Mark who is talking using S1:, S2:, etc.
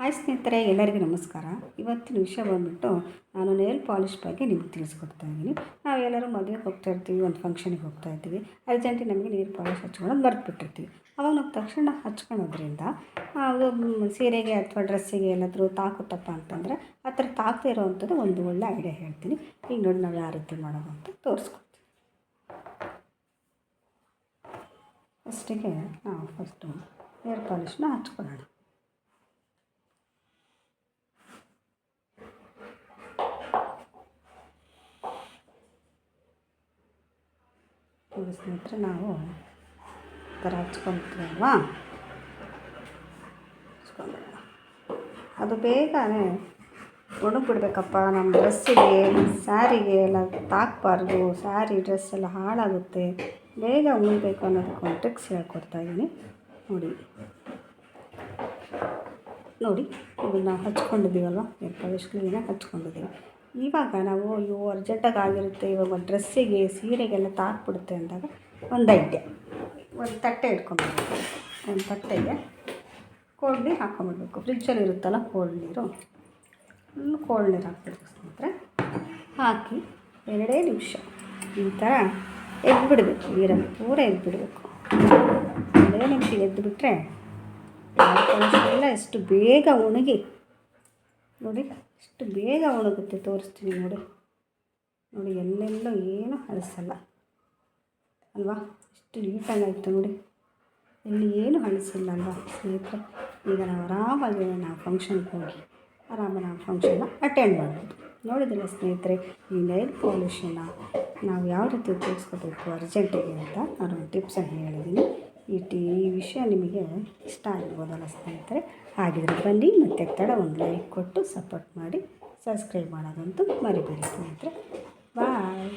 S1: Hi ಸ್ನೇಹಿತರೆ, ಎಲ್ಲರಿಗೂ ನಮಸ್ಕಾರ. ಇವತ್ತಿನ ವಿಷಯ ಬಂದ್ಬಿಟ್ಟು ನಾನು ನೇಲ್ ಪಾಲಿಶ್ ಬಗ್ಗೆ ನಿಮ್ಗೆ ತಿಳಿಸ್ಕೊಡ್ತಾ ಇದ್ದೀನಿ. ನಾವೆಲ್ಲರೂ ಮದುವೆಗೆ ಹೋಗ್ತಾ ಇರ್ತೀವಿ, ಒಂದು ಫಂಕ್ಷನಿಗೆ ಹೋಗ್ತಾ ಇರ್ತೀವಿ. ಅರ್ಜೆಂಟಿಗೆ ನಮಗೆ ನೀರು ಪಾಲಿಶ್ ಹಚ್ಕೊಳ್ಳೋದು ಮರ್ತ್ಬಿಟ್ಟಿರ್ತೀವಿ. ಅವಾಗ ನಾವು ತಕ್ಷಣ ಹಚ್ಕೊಳ್ಳೋದ್ರಿಂದ, ಅದು ಸೀರೆಗೆ ಅಥವಾ ಡ್ರೆಸ್ಸಿಗೆ ಎಲ್ಲಾದರೂ ತಾಕುತ್ತಪ್ಪ ಅಂತಂದರೆ, ಆ ಥರ ತಾಕದೇ ಇರೋವಂಥದ್ದು ಒಂದು ಒಳ್ಳೆ ಐಡಿಯಾ ಹೇಳ್ತೀನಿ. ಈಗ ನೋಡಿ ನಾವು ಯಾವ ರೀತಿ ಮಾಡೋದು ಅಂತ ತೋರಿಸ್ಕೊಡ್ತೀನಿ. ಫಸ್ಟಿಗೆ ನಾವು ಫಸ್ಟು ಏರ್ ಪಾಲಿಶ್ನ ಹಚ್ಕೊಳ್ಳೋಣ. ನೋಡಿ ಸ್ನೇಹಿತರೆ, ನಾವು ಥರ ಹಚ್ಕೊತೀವಲ್ವಾ ಹಚ್ಕೊಂಡ್ಬಿಡೋಣ ಅದು ಬೇಗನೆ ಒಣಗಿಬಿಡ್ಬೇಕಪ್ಪ. ನಮ್ಮ ಡ್ರೆಸ್ಸಿಗೆ, ಸ್ಯಾರಿಗೆ ಎಲ್ಲ ತಾಕಬಾರ್ದು. ಸ್ಯಾರಿ, ಡ್ರೆಸ್ ಎಲ್ಲ ಹಾಳಾಗುತ್ತೆ. ಬೇಗ ಉಣ್ಬೇಕು ಅನ್ನೋದಕ್ಕೆ ಒಂದು ಟ್ರಿಕ್ಸ್ ಹೇಳ್ಕೊಡ್ತಾ ಇದ್ದೀನಿ. ನೋಡಿ. ನೋಡಿ, ಇದನ್ನು ಹಚ್ಕೊಂಡಿದ್ದೀವಲ್ವ? ಎಷ್ಟು ಕ್ಲೀನಾಗಿ ಹಚ್ಕೊಂಡಿದ್ದೀವಿ. ಇವಾಗ ನಾವು ಅಯ್ಯೋ ಅರ್ಜೆಂಟಾಗಿ ಆಗಿರುತ್ತೆ ಇವಾಗ ಡ್ರೆಸ್ಸಿಗೆ, ಸೀರೆಗೆಲ್ಲ ತಾಕ್ಬಿಡುತ್ತೆ ಅಂದಾಗ ಒಂದು ಅಡ್ಡೆ. ಒಂದು ತಟ್ಟೆ ಇಟ್ಕೊಂಡ್ಬಿಡ್ಬೇಕು ಒಂದು ತಟ್ಟೆಗೆ ಕೋಲ್ಡ್ ನೀರು ಹಾಕ್ಕೊಂಬಿಡ್ಬೇಕು. ಫ್ರಿಜ್ಜಲ್ಲಿ ಇರುತ್ತಲ್ಲ ಕೋಲ್ಡ್ ನೀರು. ಕೋಲ್ಡ್ ನೀರು ಹಾಕ್ಬಿಡ್ಬೇಕು ಸ್ನೇಹಿತರೆ. ಹಾಕಿ ಎರಡೇ ನಿಮಿಷ. ಈ ಥರ ಎದ್ಬಿಡ್ಬೇಕು ನೀರಲ್ಲಿ ಪೂರ ಎದ್ಬಿಡಬೇಕು ಎರಡೇ ನಿಮಿಷ ಎದ್ದುಬಿಟ್ರೆ ಎಲ್ಲ ಎಷ್ಟು ಬೇಗ ಒಣಗಿ ನೋಡಿ, ಎಷ್ಟು ಬೇಗ ಒಣಗುತ್ತೆ ತೋರಿಸ್ತೀನಿ ನೋಡಿ. ನೋಡಿ, ಎಲ್ಲೆಲ್ಲೋ ಏನೂ ಅಳಿಸಲ್ಲ ಅಲ್ವಾ? ಎಷ್ಟು ನೀಟಾಗಾಯಿತು ನೋಡಿ. ಇಲ್ಲಿ ಏನು ಅಳಿಸಿಲ್ಲ ಅಲ್ವಾ? ಸ್ನೇಹಿತರೆ, ಈಗ ನಾವು ಆರಾಮಾಗಿ ನಾವು ಫಂಕ್ಷನ್ಗೆ ಹೋಗಿ, ಆರಾಮಾಗಿ ನಾವು ಫಂಕ್ಷನ್ನ ಅಟೆಂಡ್ ಮಾಡ್ಬೋದು. ನೋಡಿದಿಲ್ಲ ಸ್ನೇಹಿತರೆ, ಈ ನೈಲ್ ಪಾಲ್ಯೂಷನ್ನ ನಾವು ಯಾವ ರೀತಿ ಉಪಯೋಗಿಸ್ಕೋಬೇಕು ಅರ್ಜೆಂಟಿಗೆ ಅಂತ ನಾನು ಟಿಪ್ಸನ್ನು ಹೇಳಿದ್ದೀನಿ ಈ ಟಿ ಈ ವಿಷಯ ನಿಮಗೆ ಇಷ್ಟ ಆಗಿರ್ಬೋದಲ್ಲ ಸ್ನೇಹಿತರೆ, ಹಾಗಿದ್ರೆ ಬನ್ನಿ, ಮತ್ತೆ ತಡ ಒಂದು ಲೈಕ್ ಕೊಟ್ಟು ಸಪೋರ್ಟ್ ಮಾಡಿ ಸಬ್ಸ್ಕ್ರೈಬ್ ಮಾಡೋದಂತೂ ಮರಿಬೇಡಿ ಸ್ನೇಹಿತರೆ. ಬಾಯ್